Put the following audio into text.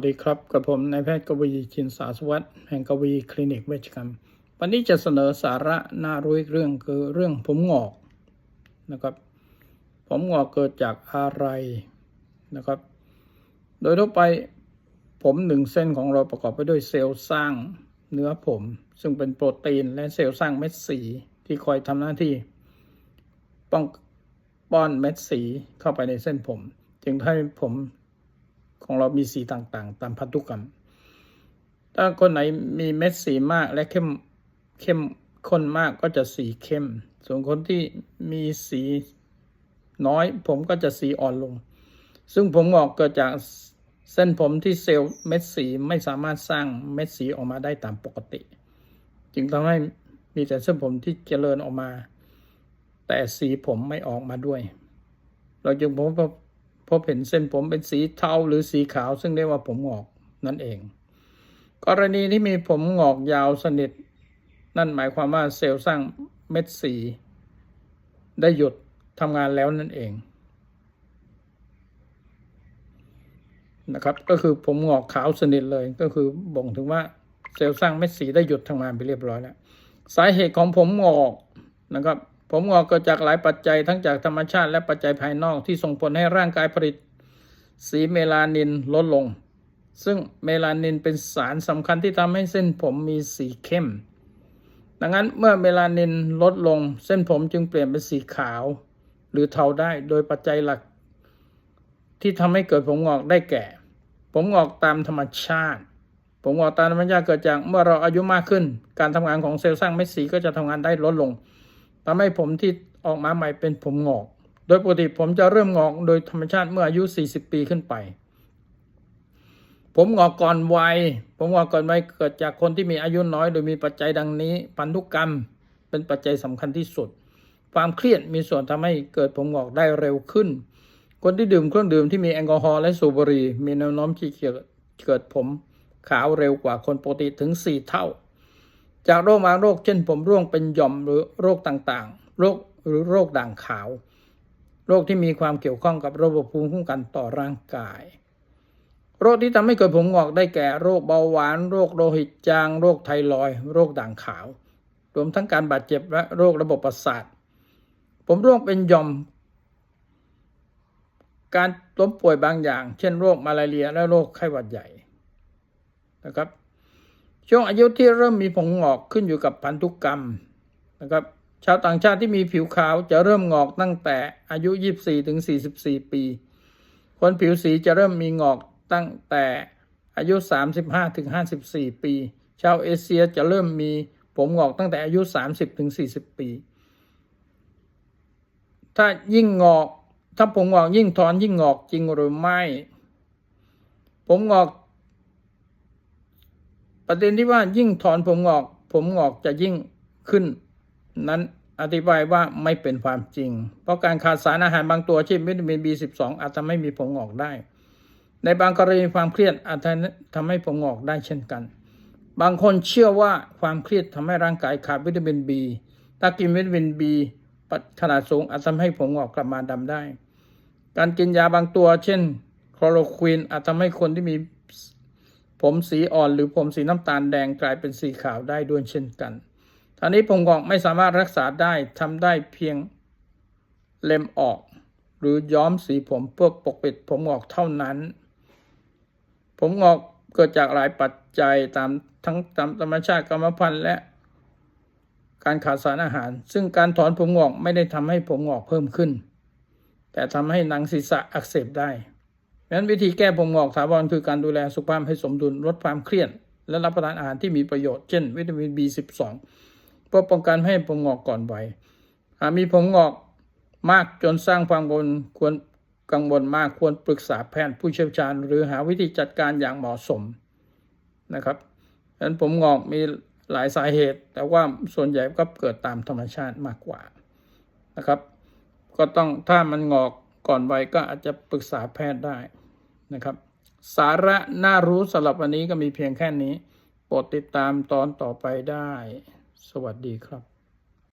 สวัสดีครับกับผมนายแพทย์กวีชินสาสวัสด์แห่งกวีคลินิกเวชกรรม วันนี้จะเสนอสาระน่ารู้อีกเรื่องคือเรื่องผมงอกนะครับ ผมงอกเกิดจากอะไรนะครับ โดยทั่วไปผมหนึ่งเส้นของเราประกอบไปด้วยเซลล์สร้างเนื้อผม ซึ่งเป็นโปรตีนและเซลล์สร้างเม็ดสีที่คอยทำหน้าที่ ป้องป้อนเม็ดสีเข้าไปในเส้นผม จึงทำให้ผม ของเรามีสีต่างๆ ตามพันธุกรรม ถ้าคนไหนมีเม็ดสีมากและเข้มเข้มข้นมากก็จะสีเข้ม ส่วนคนที่มีสีน้อยผมก็จะสีอ่อนลง ซึ่งผมงอกเกิดจากเส้นผมที่เซลล์เม็ดสีไม่สามารถสร้างเม็ดสีออกมาได้ตามปกติ จึงทำให้มีแต่เส้นผมที่เจริญออกมา แต่สีผมไม่ออกมาด้วย เราจึงพบว่า พบเห็นเส้นผมเป็นสีเทาหรือสีขาว ซึ่งเรียกว่าผมหงอกนั่นเอง กรณีที่มีผมหงอกยาวสนิท นั่นหมายความว่าเซลล์สร้างเม็ดสี ได้หยุดทำงานแล้วนั่นเองนะครับก็คือผมหงอกขาวสนิทเลยก็คือบ่งถึงว่าเซลล์สร้างเม็ดสีได้หยุดทำงานไปเรียบร้อยแล้ว สาเหตุของผมหงอกนะครับ ผมงอกเกิดจากหลายปัจจัยทั้งจากธรรมชาติและปัจจัยภายนอกที่ส่งผลให้ร่างกายผลิต สีเมลานินลดลง ซึ่งเมลานินเป็นสารสำคัญที่ทำให้เส้นผมมีสีเข้ม ดังนั้นเมื่อเมลานินลดลง เส้นผมจึงเปลี่ยนเป็นสีขาว หรือเทาได้โดยปัจจัยหลัก ที่ทำให้เกิดผมงอกได้แก่ ผมงอกตามธรรมชาติผมงอกตามธรรมชาติเกิดจากเมื่อเราอายุมากขึ้น การทำงานของเซลล์สร้างเม็ดสีก็จะทำงานได้ลดลง ทำให้ผมที่ออกมาใหม่เป็นผมงอก โดยปกติผมจะเริ่มงอกโดยธรรมชาติเมื่ออายุ 40 ปีขึ้นไป ผมงอกก่อนวัย ผมงอกก่อนวัยเกิดจากคนที่มีอายุน้อย โดยมีปัจจัยดังนี้ พันธุกรรมเป็นปัจจัยสำคัญที่สุด ความเครียดมีส่วนทำให้เกิดผมงอกได้เร็วขึ้น คนที่ดื่มเครื่องดื่มที่มีแอลกอฮอล์และสูบบุหรี่มีแนวโน้มที่เกิดผมขาวเร็วกว่าคนปกติถึง 4 เท่า จากโรคบางโรคเช่นผมร่วงเป็นหย่อมหรือโรคต่างๆ โรคหรือโรคด่างขาว โรคที่มีความเกี่ยวข้องกับระบบภูมิคุ้มกันต่อร่างกาย โรคที่ทำให้เกิดผมงอกได้แก่โรคเบาหวาน โรคโลหิตจาง โรคไทรอย โรคด่างขาว รวมทั้งการบาดเจ็บและโรคระบบประสาท ผมร่วงเป็นหย่อม การล้มป่วยบางอย่าง เช่น โรคมาลาเรียและโรคไข้หวัดใหญ่นะครับ ช่วงอายุที่เริ่มมีผมงอกขึ้นอยู่กับพันธุกรรมนะครับ ชาวต่างชาติที่มีผิวขาวจะเริ่มงอกตั้งแต่อายุ 24ถึง44 ปี คนผิวสีจะเริ่มมีงอกตั้งแต่อายุ 35ถึง54 ปี ชาวเอเชียจะเริ่มมีผมงอกตั้งแต่อายุ 30ถึง40 ปี ถ้ายิ่งงอก ถ้าผมงอกยิ่งถอนยิ่งงอกจริงหรือไม่ ผมงอก ประเด็นที่ว่ายิ่งถอนผมงอก ผมงอกจะยิ่งขึ้น นั้นอธิบายว่าไม่เป็นความจริง เพราะการขาดสารอาหารบางตัวเช่นวิตามิน B12 อาจทำให้มีผมงอกได้ ในบางกรณีความเครียดอาจทำให้ผมงอกได้เช่นกัน บางคนเชื่อว่าความเครียดทำให้ร่างกายขาดวิตามิน B ถ้ากินวิตามิน B ขนาดสูงอาจทำให้ผมงอกกลับมาดำได้ การกินยาบางตัว เช่นคลอโรควินอาจทำให้คนที่มี ผมสีอ่อนหรือผมสีน้ำตาลแดงกลายเป็นสีขาวได้ด้วยเช่นกันท่านี้ผมงอกไม่สามารถรักษาได้ทำได้เพียงเล็มออก หรือย้อมสีผมเพื่อปกปิดผมงอกเท่านั้น ผมงอกเกิดจากหลายปัจจัยตามทั้งตามธรรมชาติกรรมพันธุ์และการขาดสารอาหาร ซึ่งการถอนผมงอกไม่ได้ทำให้ผมงอกเพิ่มขึ้น แต่ทำให้หนังศีรษะอักเสบได้ ดังนั้นวิธีแก้ผมงอกถาวรคือการดูแลสุขภาพให้สมดุลลดความเครียด และรับประทานอาหารที่มีประโยชน์เช่น วิตามิน B12 เพื่อป้องกันให้ผมงอกก่อนวัยหากมีผมงอกมากจนสร้างความกังวลควรกังวลมากควรปรึกษาแพทย์ผู้เชี่ยวชาญ หรือหาวิธีจัดการอย่างเหมาะสมนะครับดังนั้นผมงอกมีหลายสาเหตุ แต่ว่าส่วนใหญ่ก็เกิดตามธรรมชาติมากกว่านะครับ ก็ต้องถ้ามันงอกก่อนวัยก็อาจจะปรึกษาแพทย์ได้ นะครับ สาระน่ารู้สำหรับวันนี้ก็มีเพียงแค่นี้ โปรดติดตามตอนต่อไปได้ สวัสดีครับ